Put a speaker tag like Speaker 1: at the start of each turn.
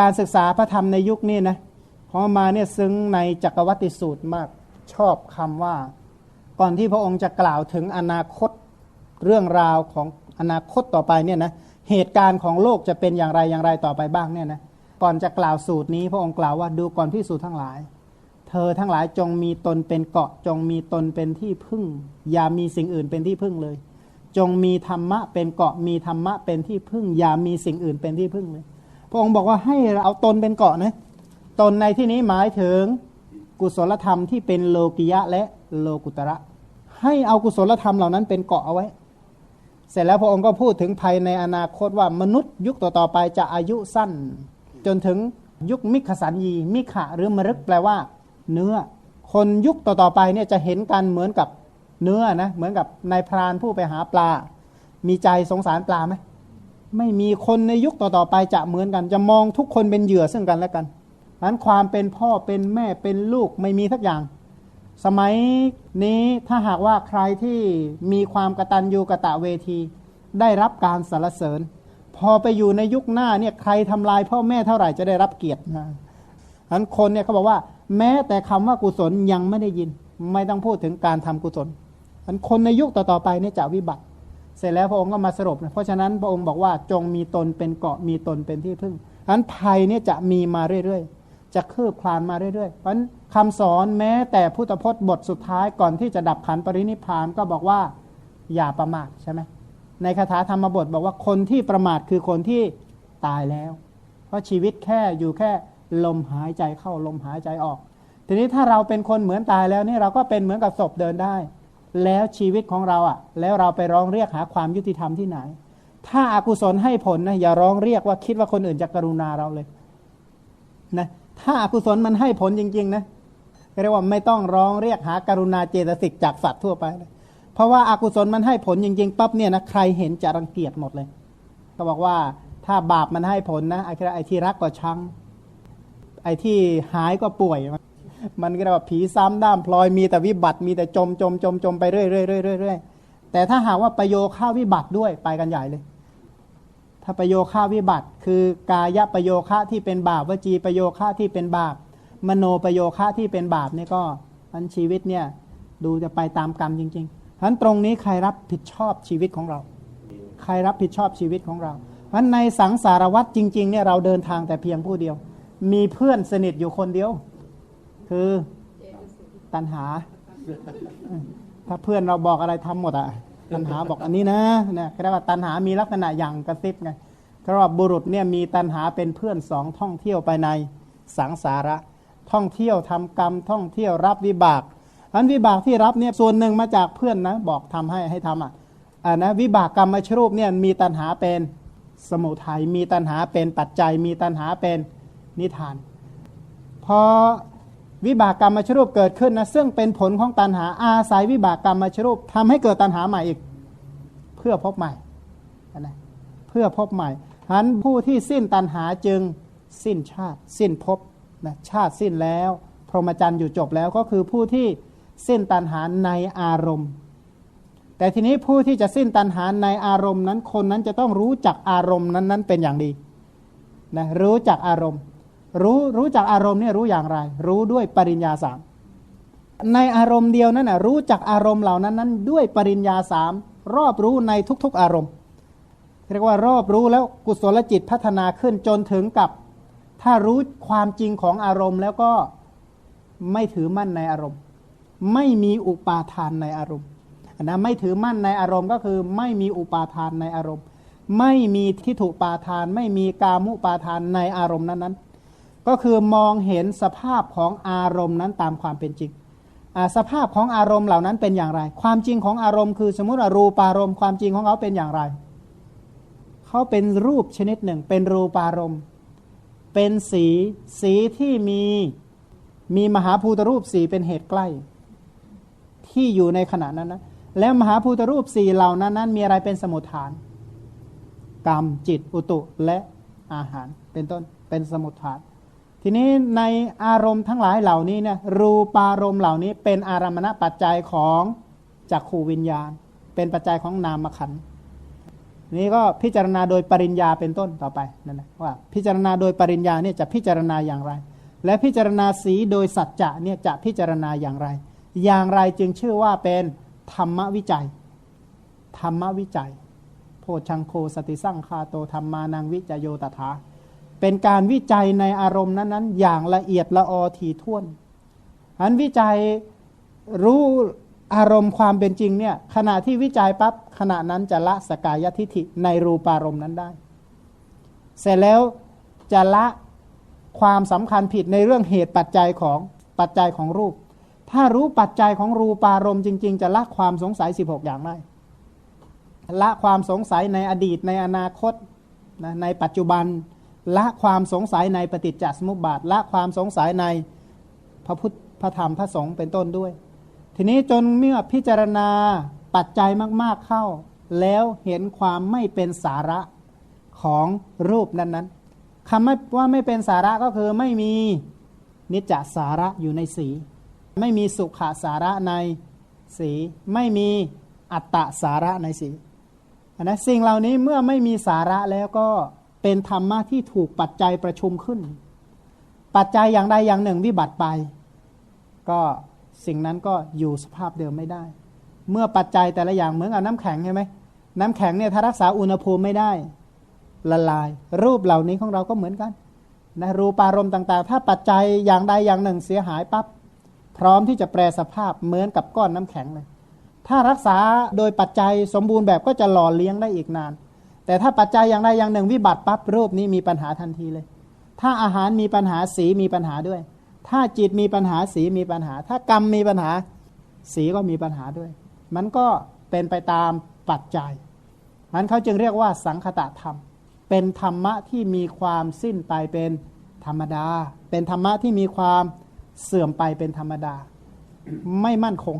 Speaker 1: การศึกษาพระธรรมในยุคนี้นะพองมาเนี่ยซึ้งในจักรวัติสูตรมากชอบคำว่า ก่อนที่พระองค์จะกล่าวถึงอนาคตเรื่องราวของอนาคตต่อไปเนี่ยนะเหตุการณ์ของโลกจะเป็นอย่างไรอย่างไรต่อไปบ้างเนี่ยนะก่อนจะกล่าวสูตรนี้ พระองค์กล่าวว่าดูก่อนพิสูจน์ทั้งหลาย เธอทั้งหลายจงมีตนเป็นเกาะ จงมีตนเป็นที่พึ่ง อย่ามีสิ่งอื่นเป็นที่พึ่งเลย จงมีธรรมะเป็นเกาะมีธรรมะเป็นที่พึ่ง อย่ามีสิ่งอื่นเป็นที่พึ่งเลย พระองค์บอกว่าให้เราเอาตนเป็นเกาะนะตนในที่นี้หมายถึงกุศลธรรมที่เป็นโลกิยะและโลกุตระ ให้เอากุศลธรรมเหล่านั้นเป็นเกาะเอาไว้ เสร็จแล้วพระองค์ก็พูดถึงภัยในอนาคตว่ามนุษย์ยุคต่อๆไปจะอายุสั้น จนถึงยุคมิขสันยี มิขะหรือมรึกแปลว่า เนื้อ คนยุคต่อๆไปเนี่ยจะเห็นกันเหมือนกับเนื้อนะเหมือนกับนายพรานผู้ไปหาปลา มีใจสงสารปลาไหม ไม่มีคนในยุคต่อๆไปจะเหมือนกัน จะมองทุกคนเป็นเหยื่อซึ่งกันและกันนั้นความเป็นพ่อเป็นแม่เป็นลูกไม่มีทักอย่าง สมัยนี้ถ้าหากว่าใครที่มีความกระตันยูกระตะเวที ได้รับการสรรเสริญ พอไปอยู่ในยุคหน้าเนี่ยใครทำลายพ่อแม่เท่าไหร่จะได้รับเกียรตินะนั้นคนเนี่ยเขาบอกว่า แม้แต่คำว่ากุศลยังไม่ได้ยิน ไม่ต้องพูดถึงการทำกุศลนั้นคนในยุคต่อๆไปเนี่ยจะวิบัติ เสร็จแล้วพระองค์ก็มาสรุปนะเพราะฉะนั้นพระองค์บอกว่าจงมีตนเป็นเกาะมีตนเป็นที่พึ่งนั้นภัยเนี่ยจะมีมาเรื่อยๆ จะคืบคลานมาเรื่อยๆ เพราะฉะนั้นคำสอนแม้แต่พุทธพจน์บทสุดท้ายก่อนที่จะดับขันปรินิพานก็บอกว่าอย่าประมาทใช่ไหมในคาถาธรรมบทบอกว่าคนที่ประมาทคือคนที่ตายแล้ว เพราะชีวิตแค่อยู่แค่ลมหายใจเข้าลมหายใจออก ทีนี้ถ้าเราเป็นคนเหมือนตายแล้วนี่เราก็เป็นเหมือนกับศพเดินได้ แล้วชีวิตของเราอะ แล้วเราไปร้องเรียกหาความยุติธรรมที่ไหน ถ้าอากุศลให้ผลนะอย่าร้องเรียกว่าคิดว่าคนอื่นจะกรุณาเราเลยนะถ้าอากุศลมันให้ผลจริง ๆ นะเรียกว่าไม่ต้องร้องเรียกหากรุณาเจตสิกจากสัตว์ทั่วไปเลยเพราะว่าอากุศลมันให้ผลจริง ๆปั๊บเนี่ยนะใครเห็นจะรังเกียจหมดเลยเขาบอกว่าถ้าบาปมันให้ผลนะไอ้ไอ้ที่รักก็ชังไอ้ที่หายก็ป่วย มันก็เรียกว่าผีซ้ำด้ามพลอยมีแต่วิบัติมีแต่จมจมจมจมไปเรื่อยเรื่อยเรื่อยเรื่อยแต่ถ้าหากว่าประโยชน์ข้าวิบัติด้วยไปกันใหญ่เลย ถ้าประโยค่าวิบัติ คือกายประโยคะที่เป็นบาปวจีประโยคะที่เป็นบาป มโนประโยคะที่เป็นบาปนี่ก็อันชีวิตเนี่ยดูจะไปตามกรรมจริงๆฉะนั้นตรงนี้ใครรับผิดชอบชีวิตของเรา ใครรับผิดชอบชีวิตของเราเพราะในสังสารวัตรจริงๆเนี่ยเราเดินทางแต่เพียงผู้เดียว มีเพื่อนสนิทอยู่คนเดียว คือตันหา ถ้าเพื่อนเราบอกอะไรทำหมดอะ ตัณหาบอกอันนี้นะเนี่ยเรียกว่าตัณหามีลักษณะอย่างกระซิบไงเพราะว่าบุรุษเนี่ยมีตัณหาเป็นเพื่อนสองท่องเที่ยวไปในสังสาระ ท่องเที่ยวทำกรรมท่องเที่ยวรับวิบากอันวิบากที่รับเนี่ยส่วนหนึ่งมาจากเพื่อนนะบอกทำให้ให้ทำอะอ่านะวิบากกรรมมชรูปเนี่ยมีตัณหาเป็นสมุทัยมีตัณหาเป็นปัจจัย มีตัณหาเป็นนิทานพอ วิบากกรรมมาชรูปเกิดขึ้นนะซึ่งเป็นผลของตัณหาอาศัยวิบากกรรมมาชรูปทำให้เกิดตัณหาใหม่อีก เพื่อพบใหม่นะเพื่อพบใหม่ฉันผู้ที่สิ้นตัณหาจึงสิ้นชาติ สิ้นพบนะชาติสิ้นแล้ว พรหมจรรย์อยู่จบแล้วก็คือผู้ที่สิ้นตัณหาในอารมณ์ แต่ทีนี้ผู้ที่จะสิ้นตัณหาในอารมณ์นั้นคนนั้นจะต้องรู้จักอารมณ์นั้นๆเป็นอย่างดีนะรู้จักอารมณ์ รู้รู้จักอารมณ์เนี่ยรู้อย่างไร รู้ด้วยปริญญาสามในอารมณ์เดียวนั่นนะรู้จักอารมณ์เหล่านั้นนั้นด้วยปริญญาสามรอบรู้ในทุก ๆอารมณ์เรียกว่ารอบรู้แล้วกุศลจิตพัฒนาขึ้นจนถึงกับ ถ้ารู้ความจริงของอารมณ์แล้วก็ไม่ถือมั่นในอารมณ์ ไม่มีอุปาทานในอารมณ์นะไม่ถือมั่นในอารมณ์ก็คือไม่มีอุปาทานในอารมณ์ ไม่มีทิฏฐุปาทาน ไม่มีกามุปาทานในอารมณ์นั้นๆ ก็คือมองเห็นสภาพของอารมณ์นั้นตามความเป็นจริงสภาพของอารมณ์เหล่านั้นเป็นอย่างไร ความจริงของอารมณ์คือสมมติว่ารูปารมณ์ความจริงของเขาเป็นอย่างไร เขาเป็นรูปชนิดหนึ่ง เป็นรูปารมณ์ เป็นสีสีที่มีมีมหาภูตรูปสีเป็นเหตุใกล้ ที่อยู่ในขณะนั้นนะแล้วมหาภูตรูปสีเหล่านั้นนั้นมีอะไรเป็นสมุทฐาน กรรมจิตอุตุและอาหารเป็นต้นเป็นสมุทฐาน ทีนี้ในอารมณ์ทั้งหลายเหล่านี้เนี่ยรูปารมณ์เหล่านี้เป็นอารมณปัจจัยของจักขูวิญญาณ เป็นปัจจัยของนามขันนี้ก็พิจารณาโดยปริญญาเป็นต้นต่อไปนั่นนะว่าพิจารณาโดยปริญญาเนี่ยจะพิจารณาอย่างไร และพิจารณาสีโดยสัจจะเนี่ยจะพิจารณาอย่างไร อย่างไรจึงชื่อว่าเป็นธรรมวิจัย ธรรมวิจัย โพชังโคสติสั่งคาโตธรรมานังวิจโยตถา เป็นการวิจัยในอารมณ์นั้นๆ อย่างละเอียดละออทีท่วนอันวิจัยรู้อารมณ์ความเป็นจริงเนี่ยขณะที่วิจัยปับ๊บขณะนั้นจะละสกายทิฐิในรูปารมณ์นั้นได้ เสร็จแล้วจะละความสำคัญผิดในเรื่องเหตุปัจจัยของปัจจัยของรูป ถ้ารู้ปัจจัยของรูปารมณ์จริง ๆ จะละความสงสัย 16 อย่างได้ละความสงสัยในอดีตในอนาคตนะในปัจจุบัน ละความสงสัยในปฏิจจสมุปบาทละความสงสัยในพระพุทธพระธรรมพระสงฆ์เป็นต้นด้วย ทีนี้จนเมื่อพิจารณาปัจจัยมาก ๆเข้า แล้วเห็นความไม่เป็นสาระของรูปนั้นๆคำว่าไม่เป็นสาระก็คือไม่มีนิจจสาระอยู่ในสี ไม่มีสุขสาระในสี ไม่มีอัตตสาระในสีนะสิ่งเหล่านี้เมื่อไม่มีสาระแล้วก็ เป็นธรรมะที่ถูกปัจจัยประชุมขึ้น ปัจจัยอย่างใดอย่างหนึ่งวิบัติไป ก็สิ่งนั้นก็อยู่สภาพเดิมไม่ได้ เมื่อปัจจัยแต่ละอย่างเหมือนกับน้ำแข็งใช่ไหมน้ำแข็งเนี่ยถ้ารักษาอุณหภูมิไม่ได้ ละลาย รูปเหล่านี้ของเราก็เหมือนกันนะรูปารมณ์ต่าง ๆ ถ้าปัจจัยอย่างใดอย่างหนึ่งเสียหายปับ๊บพร้อมที่จะแปลสภาพเหมือนกับก้อนน้ำแข็งเลย ถ้ารักษาโดยปัจจัยสมบูรณ์แบบก็จะหล่อเลี้ยงได้อีกนาน แต่ถ้าปัจจัยอย่างใดอย่างหนึ่งวิบัติปั๊บรูปนี้มีปัญหาทันทีเลย ถ้าอาหารมีปัญหาสีมีปัญหาด้วย ถ้าจิตมีปัญหาสีมีปัญหา ถ้ากรรมมีปัญหาสีก็มีปัญหาด้วย มันก็เป็นไปตามปัจจัยมันเขาจึงเรียกว่าสังคตะธรรม เป็นธรรมะที่มีความสิ้นไปเป็นธรรมดา เป็นธรรมะที่มีความเสื่อมไปเป็นธรรมดา ไม่มั่นคง